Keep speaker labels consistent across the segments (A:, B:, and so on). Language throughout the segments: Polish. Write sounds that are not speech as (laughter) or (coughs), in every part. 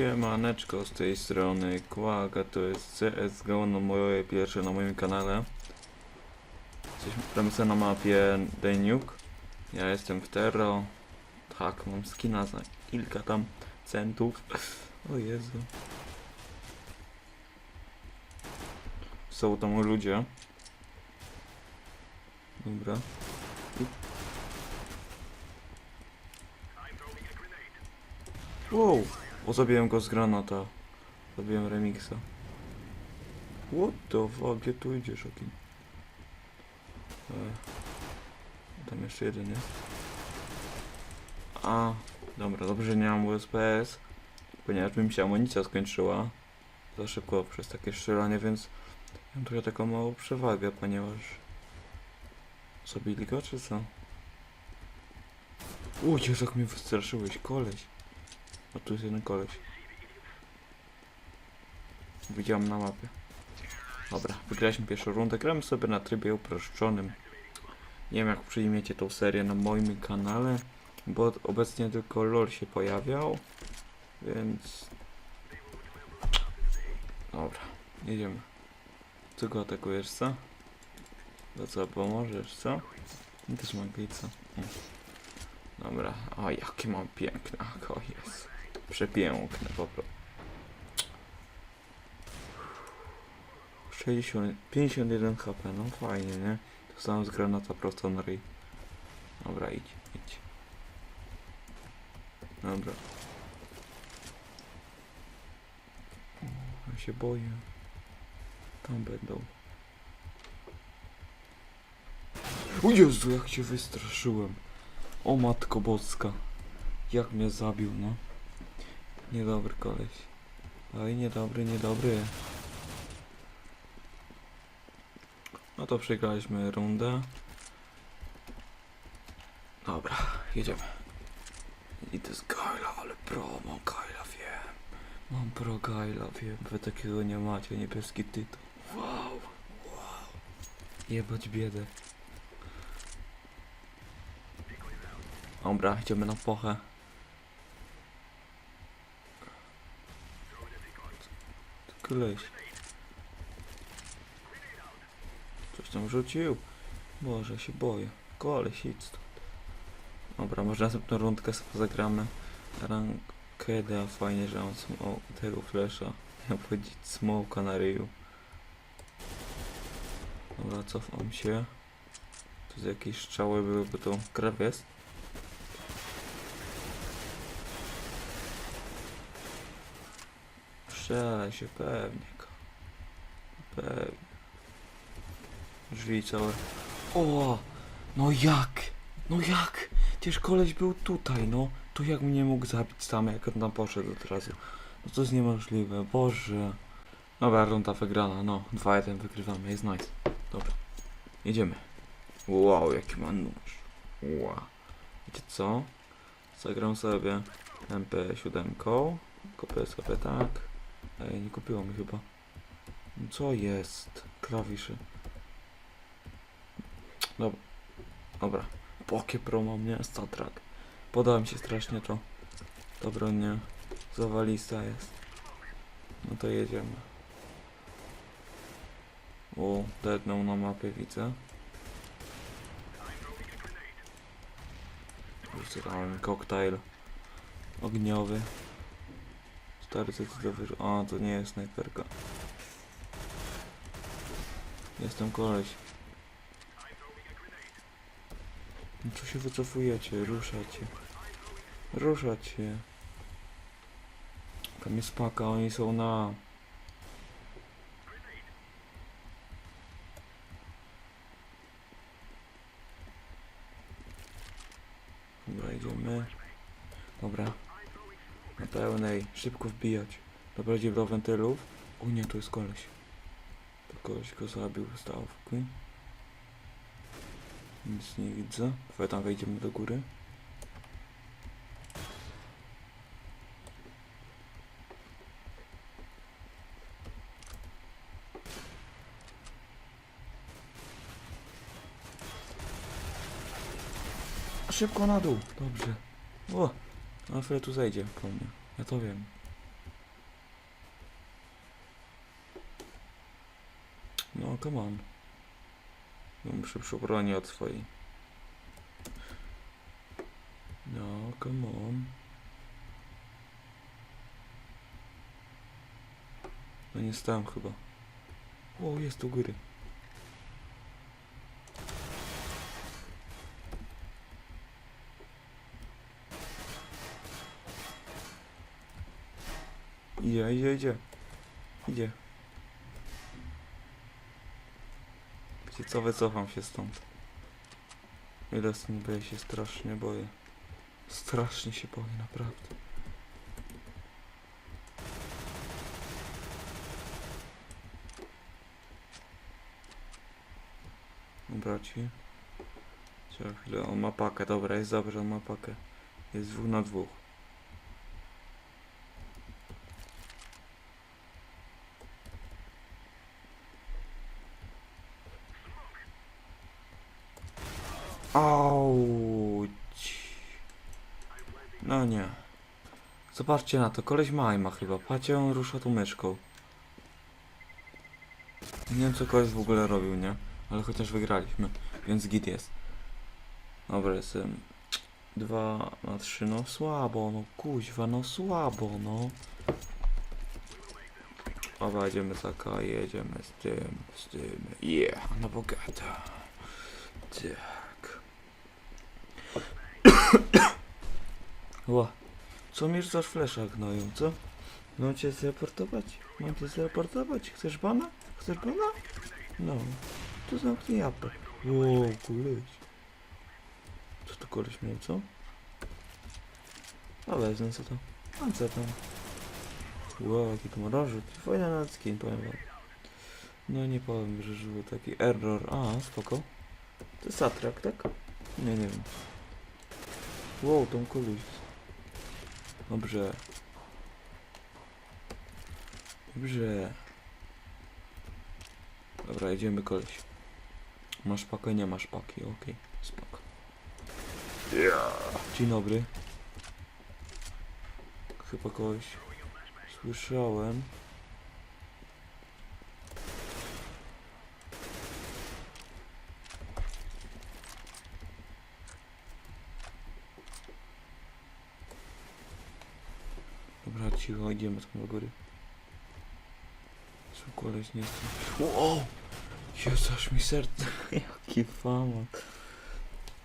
A: Siemaneczko z tej strony Kłaga, to jest CSGO, no moje pierwsze na moim kanale. Jesteśmy na mapie Deniuk. Ja jestem w Terro. Tak, mam skina za kilka tam centów. O Jezu. Są tam ludzie. Dobra. Wow! O, zabiłem go z granata. Zabiłem remixa. What the fuck? Gdzie tu idziesz, Okin? E, tam jeszcze jeden jest. A, dobra, dobrze, że nie mam USPS, ponieważ mi się amunicja skończyła za szybko przez takie strzelanie, więc mam trochę taką małą przewagę, ponieważ zabili go, czy co? O, Jezu, jak mnie wystraszyłeś, koleś. A tu jest jeden koleś. Widziałem na mapie. Dobra, wygraliśmy pierwszą rundę. Gramy sobie na trybie uproszczonym. Nie wiem jak przyjmiecie tą serię na moim kanale, bo obecnie tylko LOL się pojawiał, więc... Dobra, jedziemy. Ty go atakujesz, co? To co, pomożesz, co? Ja też mam pizza. Mm. Dobra, o jakie mam piękne, o jest. Przepiękne po prostu. 60, 51 HP, no fajnie, nie? To sam z granata prosto na ryj. Dobra, idź, idź. Dobra. Ja się boję. Tam będą. O Jezu, jak się wystraszyłem. O matko boska. Jak mnie zabił, no. Niedobry koleś. Oj, niedobry, niedobry. No to przegraliśmy rundę. Dobra, jedziemy. Idę z Gaila, ale pro, mam Gaila, wiem. Mam pro Gaila, wiem. Wy takiego nie macie, niebieski tytuł. Wow, wow. Jebać biedę. Dobra, idziemy na pochę. Koleś. Coś tam rzucił. Boże, się boję. Koleś, idź stąd. Dobra, może następną rundkę sobie zagramy. Rankeda, fajnie, że mam smo- tego flesza. Miał powiedzieć smoka na ryju. Dobra, cofam się. Tu z jakieś strzały były, bo to krew jest. Strzelaj się pewnie. Pewnie. Drzwi całe. O! No jak? No jak? Przecież koleś był tutaj, no. To jak mnie mógł zabić sam, jak on tam poszedł od razu? No to jest niemożliwe, Boże. Dobra, runda wygrana, no. 2-1 wygrywamy, jest nice. Dobra. Jedziemy. Wow, jaki ma nóż. Wow. Wiecie co? Zagram sobie MP7. Kopię sobie tak. Ej, nie kupiło mi chyba. No Co jest? Klawisze. Dobra. Dobra. Pokie pro mam, nie? Podoba mi się strasznie to. Dobra, nie. Zawalista jest. No to jedziemy. O, deadną na mapie widzę. Tam koktajl ogniowy. Stary, co ty to. A, to nie jest snajperka. Jestem koleś. No co się wycofujecie? Ruszacie. Ruszacie. Tam jest paka, oni są na... Dobra, idziemy. Dobra. Na pełnej, szybko wbijać. Doprowadzi do wentylów. u nie, to jest koleś. To koleś go zabił stawki. Nic nie widzę. Chyba tam wejdziemy do góry. Szybko na dół. Dobrze. O. No na chwilę tu zejdzie po mnie. Ja to wiem. No, come on. Mam szybszą broń od swojej. No, come on. No nie stałem chyba. O, jest u góry. Idzie, idzie, idzie. Idzie. Wiecie co, wycofam się stąd. Ile stąd boję się strasznie boję. Strasznie się boję, naprawdę. Dobra ci. Czekaj chwilę, on ma pakę, dobra, jest dobrze, on ma pakę. Jest dwóch na dwóch. Auć. No nie. Zobaczcie na to, koleś ma ma chyba. Patrzcie, on rusza tą myszką. Nie wiem co koleś w ogóle robił, nie? Ale chociaż wygraliśmy, więc git jest. Dobra, jestem 2 na 3, no słabo, no kuźwa, no słabo, no. Dobra, jedziemy taka, jedziemy z tym, z tym, yeah, na bogato. Tak. (coughs) Ła, co mi rzucasz flesza gnoją, co? Mam cię zreportować? Mam cię zreportować? Chcesz bana? Chcesz bana? No, to zamknij japę. Ło, koleś. Co to koleś miał, co? A wezmę co to. A co tam? Wow, jaki to ma rozrzut. Fajny na skin, powiem wam. No nie powiem, że żył taki error. A, spoko. To jest atrak, tak? Nie, nie wiem. Wow, tą koluś. Dobrze. Dobrze. Dobra, jedziemy koleś. Masz pakę? Nie masz paki, okej. Spoko. Dzień dobry. Chyba kogoś słyszałem. Dobra, cicho, idziemy tam do góry. Co koleś nie chce. Wow! Jezu, mi serce. (laughs) Jaki famas.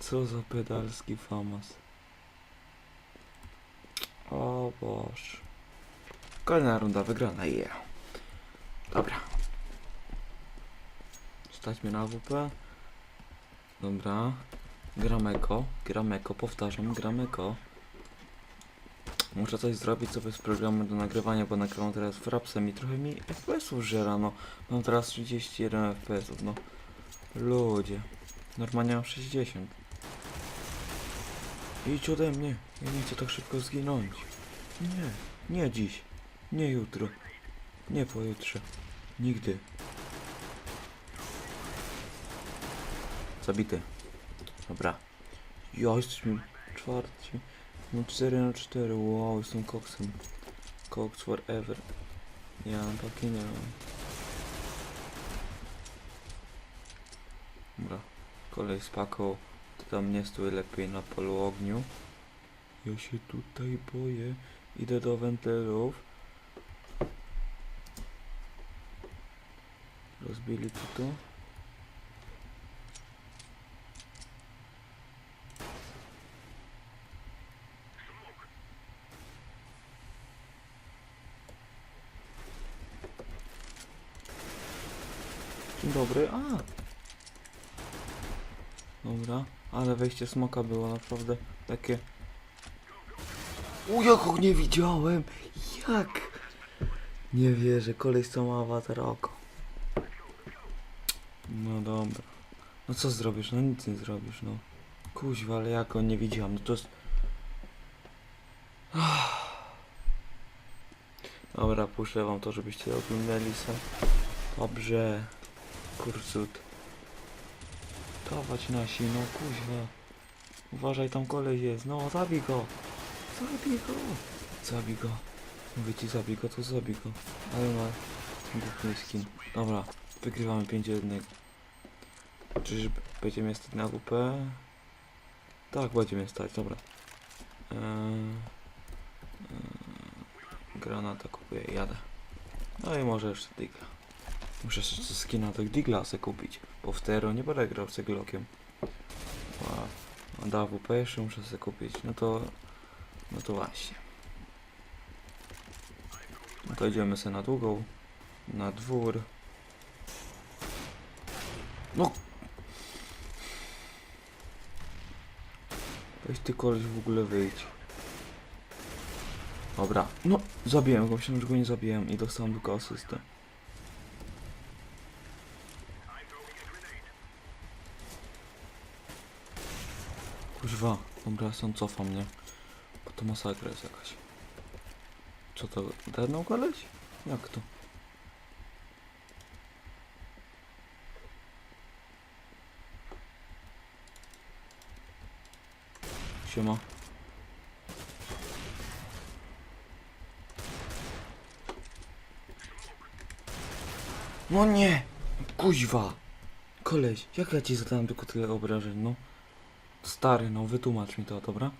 A: Co za pedalski famas. O Boże. Kolejna runda wygrana, yeah. Dobra. Stać mnie na WP. Dobra. Grameko, grameko, powtarzam, grameko. Muszę coś zrobić sobie z programem do nagrywania, bo nagrywam teraz frapsem i trochę mi FPS-ów żera, no. Mam teraz 31 FPS-ów, no. Ludzie. Normalnie mam 60. Idź ode mnie. Ja nie chcę tak szybko zginąć. Nie, nie dziś. Nie jutro. Nie pojutrze. Nigdy. Zabity. Dobra. Ja jesteśmy czwarci. No 4 na 4. Wow, jestem koksem. Cox forever. Ja taki nie mam. Dobra. Kolej z paką. Ty tam nie stój lepiej na polu ogniu. Ja się tutaj boję. Idę do wentylów. Rozbili tu to. Dobry. A! Dobra, ale wejście smoka było naprawdę takie... U, jak nie widziałem! Jak? Nie wierzę, koleś co ma awatar oko. No dobra. No co zrobisz? No nic nie zrobisz, no. Kuźwa, ale jak go nie widziałem, no to jest... Dobra, puszczę wam to, żebyście oglądali se. Dobrze. Kursut. Dawać nasi, no kuźwa. Uważaj, tam kolej jest. No, zabij go. Zabij go. Zabij go. Mówię ci, zabij go, to zabij go. Ale ma głupi skin. Dobra. Wygrywamy 5 do 1. Czyż będzie mnie stać na WP? Tak, będzie mnie stać, dobra. Eee, eee, granata kupuję, jadę. No i może jeszcze digla. Muszę jeszcze skina do digla sobie kupić, bo w Tero nie będę grał z Glockiem. A do AWP jeszcze muszę sobie kupić, no to... No to właśnie. No to idziemy sobie na długą, na dwór. No! Weź ty koleś w ogóle wyjdź. Dobra, no zabiłem go, myślałem, że go nie zabiłem i dostałem tylko asystę. Kuźwa, dobra, są cofa mnie. Bo to masakra jest jakaś. Co to, dedną koleś? Jak to? Siema. No nie! Kuźwa! Koleś, jak ja ci zadałem tylko tyle obrażeń, no? Stary, no wytłumacz mi to, dobra?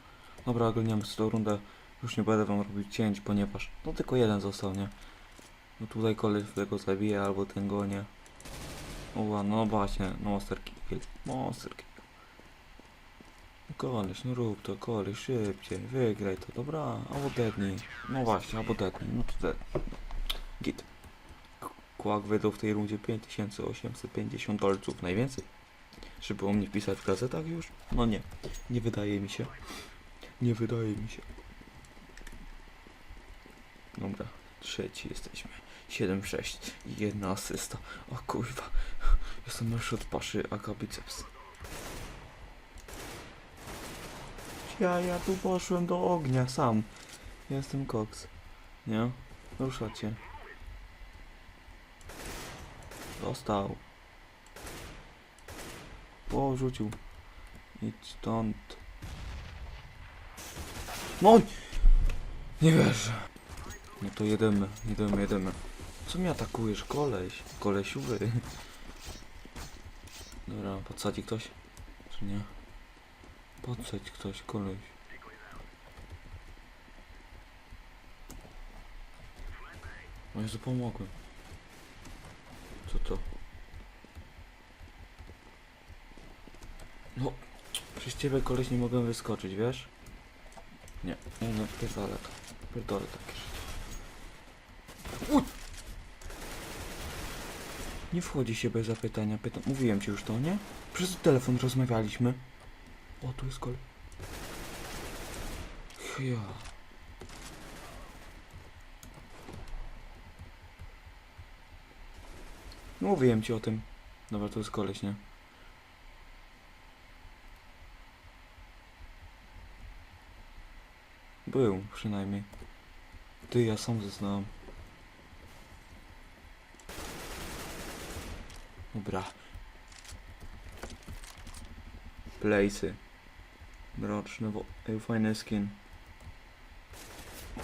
A: Dobra, oglądamy tą rundę. Już nie będę wam robić cięć, ponieważ no tylko jeden został, nie? No tutaj koleś tego zabije, albo ten go nie. No właśnie, no monster kill, monster kill. No Koleś, no rób to, koleś, szybciej, wygraj to, dobra, albo dednij. No właśnie, albo dednij, no to. Git. Kłak wydał w tej rundzie 5850 dolców, najwięcej. Żeby o mnie pisać w gazetach już? No nie, nie wydaje mi się. Nie wydaje mi się. Dobra, trzeci jesteśmy. 7-6 i jedna asysta. O kurwa, jestem lepszy od paszy, biceps. Ja, ja tu poszłem do ognia sam. Jestem koks. Nie? Ruszacie. Dostał. O, rzucił. Idź stąd. No! Nie wierzę. No to jedziemy, jedziemy, jedziemy. Co mnie atakujesz, koleś? Kolesiuwy. Dobra, podsadzi ktoś? Czy nie? Podsadź ktoś, koleś. O Jezu, pomogłem. Co to? No, przez ciebie koleś nie mogłem wyskoczyć, wiesz? Nie, nie no, pierdolę to. Pierdolę takie życie. Uj! Nie wchodzi się bez zapytania. Pytam, mówiłem ci już to, nie? Przez telefon rozmawialiśmy. O, tu jest kolej. Ja. Mówiłem ci o tym. Dobra, to jest koleś, nie? Był, przynajmniej. Ty, ja sam zeznałem. Dobra. Place'y. Mroczne, bo... Ej, fajny skin.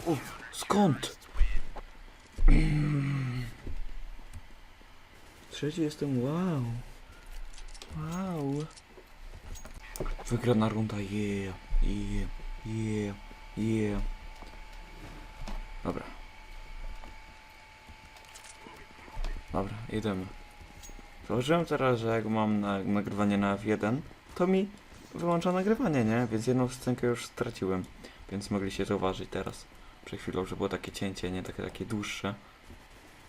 A: O, skąd? Trzeci jestem, wow. Wow. Wygrana runda, yeah, yeah, yeah, yeah. Dobra. Dobra, jedziemy. Zauważyłem teraz, że jak mam na, nagrywanie na F1, to mi wyłącza nagrywanie, nie? Więc jedną scenkę już straciłem. Więc mogliście zauważyć teraz. Przed chwilą, że było takie cięcie, nie? Takie, takie dłuższe.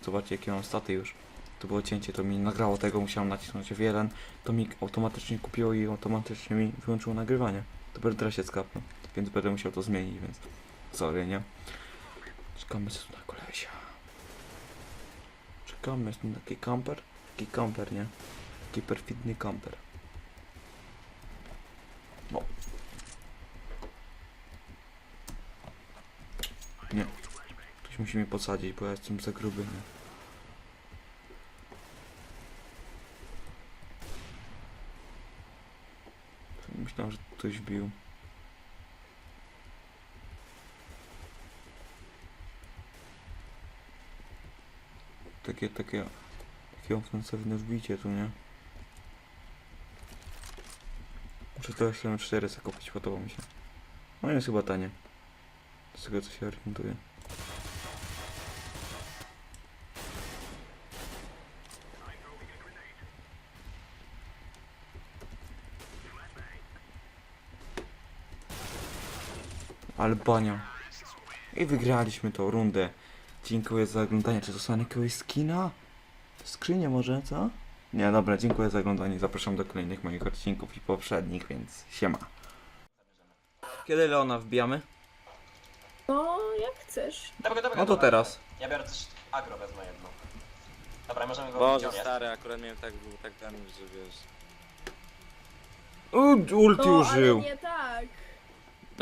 A: Zobaczcie, jakie mam staty już. To było cięcie, to mi nagrało tego, musiałem nacisnąć F1. To mi automatycznie kupiło i automatycznie mi wyłączyło nagrywanie. Będę teraz się skapnął. Więc będę musiał to zmienić, więc... Sorry, nie? Czekamy sobie na kolesia. Czekamy, jest tu taki kamper. Taki kamper, nie? Taki perfidny kamper. No. Nie. Ktoś musi mnie podsadzić, bo ja jestem za gruby, nie? Myślałem, że ktoś bił. Takie, takie, takie ofensywne wbicie tu, nie? Muszę to jeszcze 4 zakupić, podoba mi się. No jest chyba tanie. Z tego co się orientuję. Albania. I wygraliśmy tą rundę. Dziękuję za oglądanie. Czy dostałem jakiegoś skina? Skrzynię może, co? Nie, dobra, dziękuję za oglądanie. Zapraszam do kolejnych moich odcinków i poprzednich, więc siema. Kiedy Leona wbijamy?
B: No, jak chcesz.
C: Dobra, dobra,
A: No to
C: dobra.
A: teraz.
C: Ja biorę też agro wezmę jedno. Dobra, możemy go
D: Boże stary, akurat miałem tak, był tak damage, że wiesz.
A: U, ulti
B: No,
A: użył.
B: ale nie